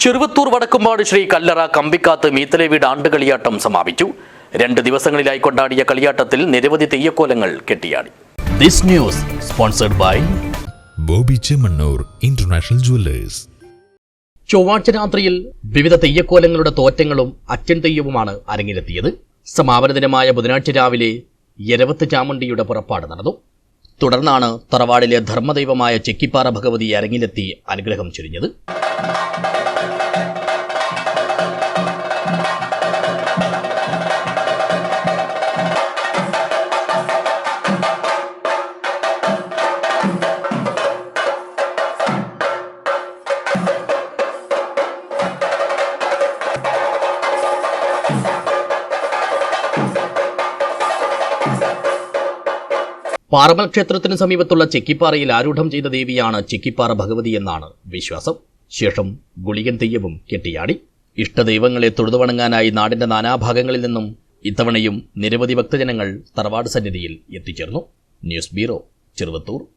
ചെറുവത്തൂർ വടക്കുംപാട് ശ്രീ കല്ലറ കമ്പിക്കാത്ത് മീത്തലെ വീട് ആണ്ടുകളിയാട്ടം സമാപിച്ചു. രണ്ട് ദിവസങ്ങളിലായി കൊണ്ടാടിയ കളിയാട്ടത്തിൽ നിരവധി തെയ്യക്കോലങ്ങൾ കെട്ടിയാടി. This news sponsored by Bobby Chemmanur international jewellers. ചൊവ്വാഴ്ച രാത്രിയിൽ വിവിധ തെയ്യക്കോലങ്ങളുടെ തോറ്റങ്ങളും അച്ഛൻ തെയ്യവുമാണ് അരങ്ങിലെത്തിയത്. സമാപന ദിനമായ ബുധനാഴ്ച രാവിലെ യരവത്ത് ചാമുണ്ടിയുടെ പുറപ്പാട് നടന്നു. തുടർന്നാണ് തറവാടിലെ ധർമ്മദൈവമായ ചെക്കിപ്പാറ ഭഗവതി അരങ്ങിലെത്തി അനുഗ്രഹം ചൊരിഞ്ഞത്. പാറമൽ ക്ഷേത്രത്തിന് സമീപത്തുള്ള ചെക്കിപ്പാറയിൽ ആരൂഢം ചെയ്ത ദേവിയാണ് ചെക്കിപ്പാറ ഭഗവതി എന്നാണ് വിശ്വാസം. ശേഷം ഗുളികൻ തെയ്യവും കെട്ടിയാടി. ഇഷ്ടദൈവങ്ങളെ തൊഴുതുവണങ്ങാനായി നാടിന്റെ നാനാഭാഗങ്ങളിൽ നിന്നും ഇത്തവണയും നിരവധി ഭക്തജനങ്ങൾ തറവാട് സന്നിധിയിൽ എത്തിച്ചേർന്നു. News bureau Cheruvathur.